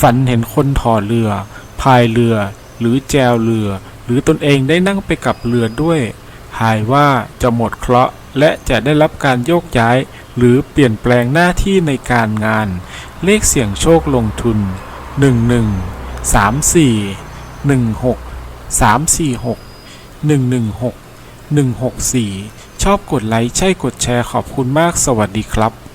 ฝันเห็นคนถอเรือ พายเรือ หรือแจวเรือ หรือตนเองได้นั่งไปกับเรือด้วย หายว่าจะหมดเคราะห์และจะได้รับการโยกย้าย หรือเปลี่ยนแปลงหน้าที่ในการงาน เลขเสี่ยงโชคลงทุน 11 34 16 346 116 164 ชอบกดไลค์ใช่กดแชร์ขอบคุณมากสวัสดีครับ